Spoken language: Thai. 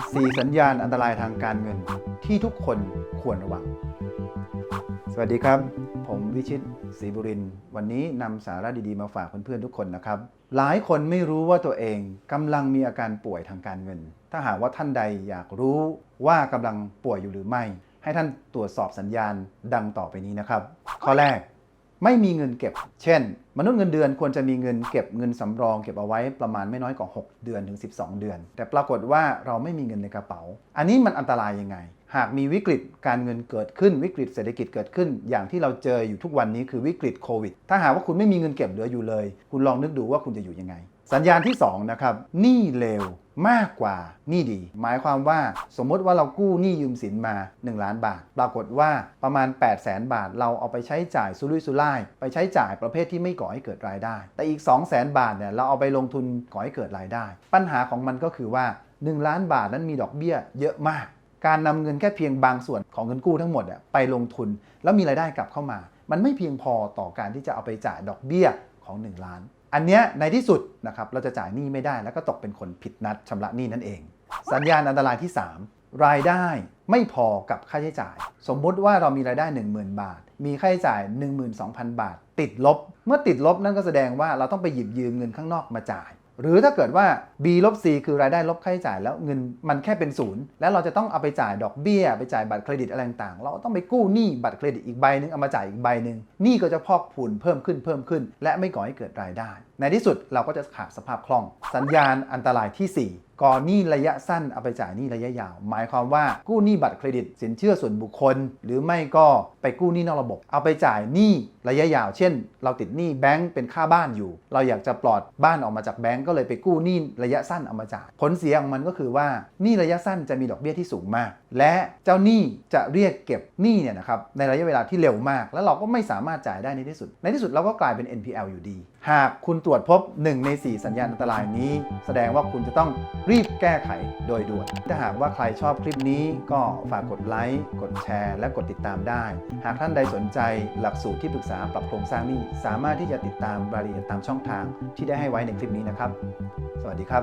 4 สัญญาณอันตรายทางการเงินที่ทุกคนควรระวัง สวัสดีครับ ผมวิชิตศรีบุริน วันนี้นำสาระดีๆมาฝากเพื่อนๆทุกคนนะครับ หลายคนไม่รู้ว่าตัวเองกำลังมีอาการป่วยทางการเงิน ถ้าหากว่าท่านใดอยากรู้ว่ากำลังป่วยอยู่หรือไม่ ให้ท่านตรวจสอบสัญญาณดังต่อไปนี้นะครับ ข้อแรก ไม่มีเงินเก็บ เช่น มนุษย์เงินเดือนควรจะมีเงินเก็บเงินสำรองเก็บเอาไว้ประมาณไม่น้อยกว่า 6 เดือนถึง 12 เดือน แต่ปรากฏว่าเราไม่มีเงินในกระเป๋า อันนี้มันอันตรายยังไง หากมีวิกฤตการเงินเกิดขึ้นวิกฤตเศรษฐกิจเกิดขึ้น อย่างที่เราเจออยู่ทุกวันนี้คือวิกฤตโควิด ถ้าหากว่าคุณไม่มีเงินเก็บเหลืออยู่เลย คุณลองนึกดูว่าคุณจะอยู่ยังไง สัญญาณที่สองนะครับหนี้เลวมากกว่าหนี้ดี หมายความว่าสมมติว่าเรากู้หนี้ยืมสินมา 1 ล้านบาท ปรากฏว่าประมาณ 8 0 0แสนบาท เราเอาไปใช้จ่ายสุรุ่ยสุร่าย ไปใช้จ่ายประเภทที่ไม่ก่อให้เกิดรายได้ แต่อีก 2 0 0แสนบาทเนี่ยเราเอาไปลงทุนก่อให้เกิดรายได้ ปัญหาของมันก็คือว่า 1 ล้านบาทนั้นมีดอกเบี้ยเยอะมาก การนำเงินแค่เพียงบางส่วนของเงินกู้ทั้งหมดอะไปลงทุน แล้วมีรายได้กลับเข้ามา มันไม่เพียงพอต่อการที่จะเอาไปจ่ายดอกเบี้ยของ 1 ล้าน อันเนี้ยในที่สุดนะครับเราจะจ่ายหนี้ไม่ได้แล้วก็ตกเป็นคนผิดนัดชำระหนี้นั่นเอง สัญญาณอันตรายที่ 3 รายได้ไม่พอกับค่าใช้จ่าย สมมุติว่าเรามีรายได้ 10,000 บาท มีค่าใช้จ่าย 12,000 บาท ติดลบ เมื่อติดลบนั่นก็แสดงว่าเราต้องไปหยิบยืมเงินข้างนอกมาจ่าย หรือถ้าเกิดว่า B ลบ C คือรายได้ลบค่าใช้จ่ายแล้วเงินมันแค่เป็นศูนย์แล้วเราจะต้องเอาไปจ่ายดอกเบี้ย ไปจ่ายบัตรเครดิตอะไรต่างๆ เราต้องไปกู้หนี้บัตรเครดิตอีกใบหนึ่งเอามาจ่ายอีกใบหนึ่งหนี้ก็จะพอกผุนเพิ่มขึ้นเพิ่มขึ้น และไม่ก่อให้เกิดรายได้ ในที่สุดเราก็จะขาดสภาพคล่อง สัญญาณอันตรายที่ 4 ก่อนหนี้ระยะสั้นเอาไปจ่ายหนี้ระยะยาว หมายความว่ากู้หนี้บัตรเครดิต สินเชื่อส่วนบุคคล หรือไม่ก็ไปกู้หนี้นอกระบบ เอาไปจ่ายหนี้ระยะยาว เช่น เราติดหนี้แบงก์เป็นค่าบ้านอยู่ เราอยากจะปลอดบ้านออกมาจากแบงก์ก็เลยไปกู้หนี้ระยะสั้นเอามาจ่ายผลเสียของมันก็คือว่าหนี้ระยะสั้นจะมีดอกเบี้ยที่สูงมาก และเจ้าหนี้จะเรียกเก็บหนี้เนี่ยนะครับในระยะเวลาที่เร็วมาก แล้วเราก็ไม่สามารถจ่ายได้ในที่สุด ในที่สุดเราก็กลายเป็น NPL อยู่ดี หากคุณตรวจพบ 1 ใน 4 สัญญาณอันตรายนี้ แสดงว่าคุณจะต้องรีรีบแก้ไขโดยด่วน ถ้าหากว่าใครชอบคลิปนี้ก็ฝากกดไลค์ กดแชร์ และกดติดตามได้ หากท่านใดสนใจหลักสูตรที่ปรึกษาปรับโครงสร้างนี้ สามารถที่จะติดตามรายละเอียดตามช่องทางที่ได้ให้ไว้ในคลิปนี้นะครับ สวัสดีครับ